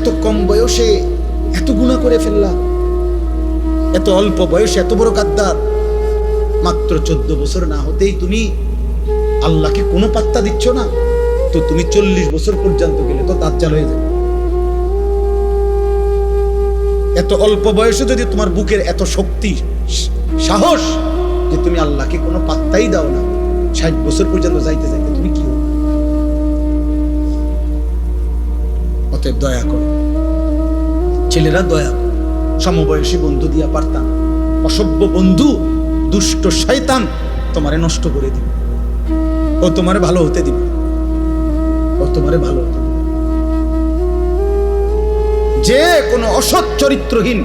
এত কম বয়সে এত গুণা করে ফেললা এত অল্প বয়সে এত বড় গাদ্দার। মাত্র চোদ্দ বছর না হতেই তুমি আল্লাহকে কোনো পাত্তা দিচ্ছ না। তো তুমি চল্লিশ বছর পর্যন্ত গেলে তো দাজ্জাল হয়ে যাবে। এত অল্প বয়সে যদি তোমার বুকের এত শক্তি, সাহস যে তুমি আল্লাহকে কোনো পাত্তাই দাও না, ষাট বছর পর্যন্ত যাইতে যাইতে তুমি কি অতএব দয়া করো। ছেলেরা দয়া সমবয়সী বন্ধু দিয়া পারতাম। অসভ্য বন্ধু, দুষ্ট শয়তান তোমারে নষ্ট করে দিবে। ও তোমারে ভালো হতে দিবে। ও তোমারে ভালো হতে যে কোনো অসৎ চরিত্রহীন,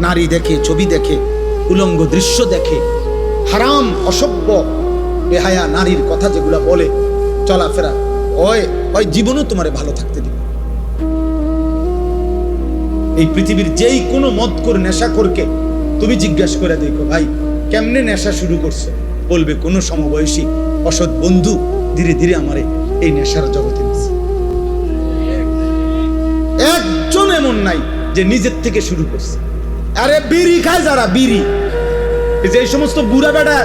নারী দেখে, ছবি দেখে, উলঙ্গ দৃশ্য দেখে, হারাম, অসভ্য, বেহায়া নারীর কথা যেগুলা বলে, চলাফেরা, ওই ওই জীবনও তোমারে ভালো থাকতে দিবে। এই পৃথিবীর যেই কোনো মদ করে নেশা করকে তুমি জিজ্ঞাসা করে দেখো, ভাই, কেমনে নেশা শুরু করছ? বলবে, কোনো সমবয়সী অসৎ বন্ধু ধীরে ধীরে আমারে এই নেশার জগতে নিছে। একজন এমন নাই যে নিজের থেকে শুরু করছে। আরে বিড়ি খায় যারা, বিড়ি। যে সমস্ত বুড়া বেটা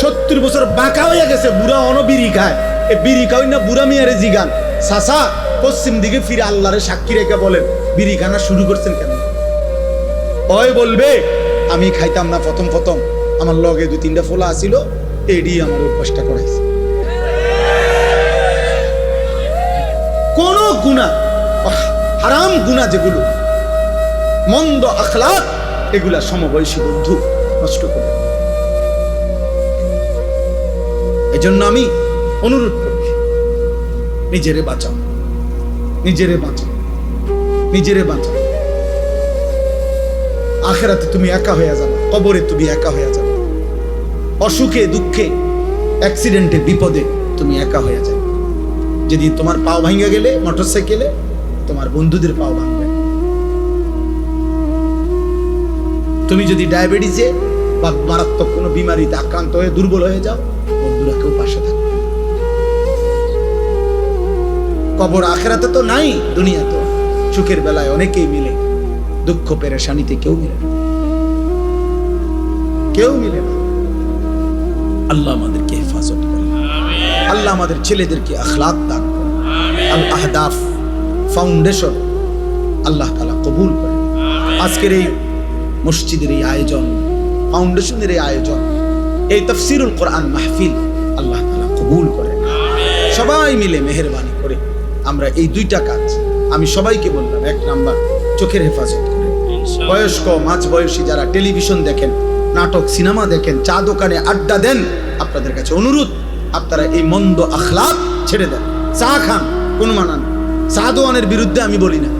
সত্তর বছর বাঁকা হয়ে গেছে, বুড়া অন বিড়ি খায়। এ বিড়ি খাওয়াই না, বুড়া মিয়ারে জিগান। সাসা পশ্চিম দিকে ফিরে আল্লাহরে সাক্ষী রেখে বলেন, বিড়ি খানা শুরু করছেন কেন? ওই বলবে, আমি খাইতাম না প্রথম প্রথম। আমার লগে দুই তিনটা ফোলা আসিল এডি আমার অভ্যাসটা করাইছে। কোন গুণা হারাম গুণা যেগুলো, মন্দ আখলাক, এগুলা সমবয়সী বন্ধু নষ্ট করে। এজন্য আমি অনুরোধ করি, নিজেরে বাঁচাও। নিজেরে বাঁচাও নিজেরে বাঁচাও আখেরাতে তুমি একা হয়ে যাবে, কবরে তুমি একা হয়ে যাবে। অসুখে, দুঃখে অ্যাক্সিডেন্টে বিপদে তুমি একা হয়ে যাবে। যদি তোমার পাও ভাঙে গেলে মোটর সাইকেলে তোমার বন্ধুদের পাও ভাঙবে। তুমি যদি ডায়াবেটিসে বা মারাত্মক কোনো বিমারিতে আক্রান্ত হয়ে দুর্বল হয়ে যাও, বন্ধুরা কেউ পাশে থাকবে কবর আখেরাতে তো নাই, দুনিয়া তো। সুখের বেলায় অনেকেই মিলে। দুঃখ, পেরেশানিতে কেউ মিলে না। কেউ মিলে না। আল্লাহ আমাদেরকে হেফাজত করে আল্লাহ আমাদের ছেলেদেরকে আখলাক দান করে আল আহদাফ ফাউন্ডেশন আল্লাহ তালা কবুল করে আজকের এই মসজিদের এই আয়োজন, ফাউন্ডেশনের এই আয়োজন, এই তফসিরুল কোরআন মাহফিল আল্লাহ তালা কবুল করে সবাই মিলে মেহরবানি আমরা এই দুইটা কাজ আমি সবাইকে বললাম এক নাম্বার চোখের হেফাজত করে। বয়স্ক মাঝ বয়সী যারা টেলিভিশন দেখেন নাটক সিনেমা দেখেন চা দোকানে আড্ডা দেন আপনাদের কাছে অনুরোধ আপনারা এই মন্দ আখলাক ছেড়ে দেন। চা খান কোনো মানান চা দোয়ানের বিরুদ্ধে আমি বলি না।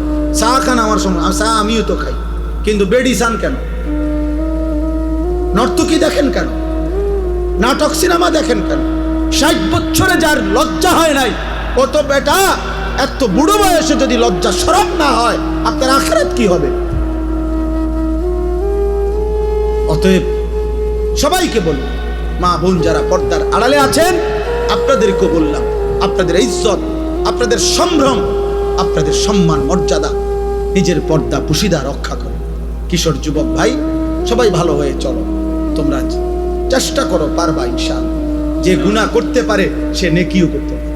চা খান আমার সময় চা আমিও তো খাই। কিন্তু বেডি চান কেন? নর্তকী দেখেন কেন? নাটক সিনেমা দেখেন কেন? ষাট বছরে যার লজ্জা হয় নাই ও তো বেটা এত বুড়ো বয়সে যদি লজ্জা সরব না হয়, আপনার আখেরাত কি হবে? অতএব সবাইকে বলুন, মা বোন যারা পর্দার আড়ালে আছেন আপনাদেরকে বললাম, আপনাদের ইজ্জত, আপনাদের সম্ভ্রম, আপনাদের সম্মান, মর্যাদা, নিজের পর্দা, পুশিদা রক্ষা করো কিশোর যুবক ভাই, সবাই ভালো হয়ে চলো। তোমরা চেষ্টা করো পারবা ইনশাল যে গুনাহ করতে পারে, সে নেকিও করতে পারে।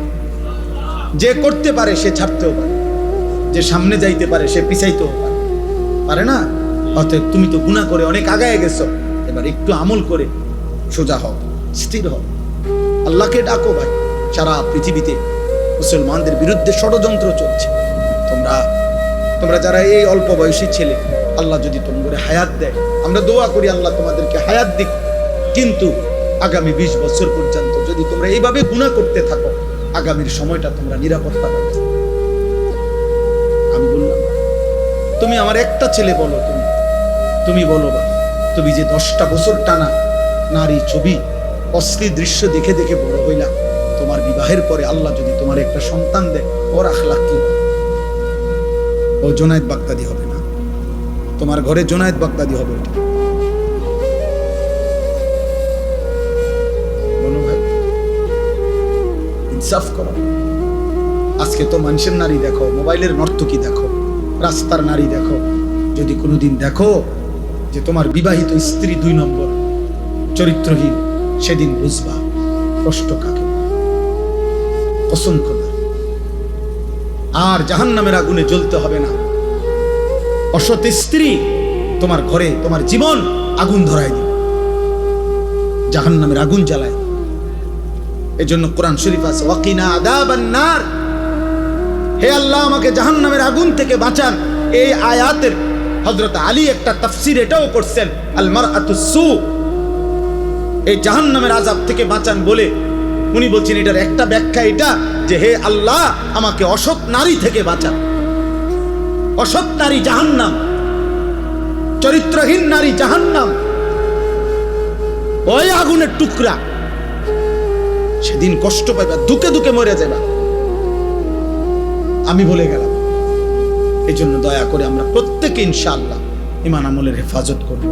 যে করতে পারে সে ছাড়তেও পারে। যে সামনে যাইতে পারে সে পিছাইতেও পারে। পারে না? অতএব তুমি তো গুনাহ করে অনেক আগায় গেছো। এবার একটু আমল করে সোজা হও, স্থির হও। আল্লাহকে ডাকো ভাই। সারা পৃথিবীতে মুসলমানদের বিরুদ্ধে ষড়যন্ত্র চলছে। তোমরা তোমরা যারা এই অল্প বয়সী ছেলে, আল্লাহ যদি তোমাদের হায়াত দেয়, আমরা দোয়া করি আল্লাহ তোমাদেরকে হায়াত দিক। কিন্তু আগামী বিশ বছর পর্যন্ত যদি তোমরা এইভাবে গুণা করতে থাকো আগামীর সময়টা তোমরা নিরাপত্তা পাবে। আমি বললাম, তুমি আমার একটা ছেলে বলো তুমি। তুমি বলো বা, তুমি যে দশটা বছর টানা নারী ছবি, অশ্লীল দৃশ্য দেখে দেখে বড় হইলা, তোমার বিবাহের পরে আল্লাহ যদি তোমার একটা সন্তান দেয়, ওর আখলাখ কি ও জোনায়েদ বাগদাদি হবে না। তোমার ঘরে জোনায়েদ বাগদাদি হবে। ওটা ইনসাফ করো। আজকে তো মানুষের নারী দেখো, মোবাইলের নর্তকী দেখো, রাস্তার নারী দেখো। যদি কোনোদিন দেখো যে তোমার বিবাহিত স্ত্রী দুই নম্বর, চরিত্রহীন, সেদিন বুঝবা কষ্ট কাকে অসংখ্য আর জাহান নামের আগুনে জ্বলতে হবে না। অসৎ স্ত্রী তোমার ঘরে, তোমার জীবন আগুন ধরায় দিবে। জাহান নামের আগুন জ্বালায় এজন্য কোরআন শরীফ আছে, ওয়াকিনা আদাবান নার। হে আল্লাহ, আমাকে জাহান নামের আগুন থেকে বাঁচান। এই আয়াতের হযরত আলী একটা তাফসীর এটাও করছেন আল মারআতুসু এই জাহান নামের আজাব থেকে বাঁচান বলে উনি বলছেন, এটার একটা ব্যাখ্যা এটা যে হে আল্লাহ, আমাকে অসৎ নারী থেকে বাঁচান। অসৎ নারী জাহান্নাম, চরিত্রহীন নারী জাহান্নাম। ওই আগুনের টুকরা সেদিন কষ্ট পাইবা, দুকে দুকে মরে যাবা আমি বলে গেলাম। এই জন্য দয়া করে আমরা প্রত্যেকে ইনশাআল্লাহ ইমান আমলের হেফাজত করব।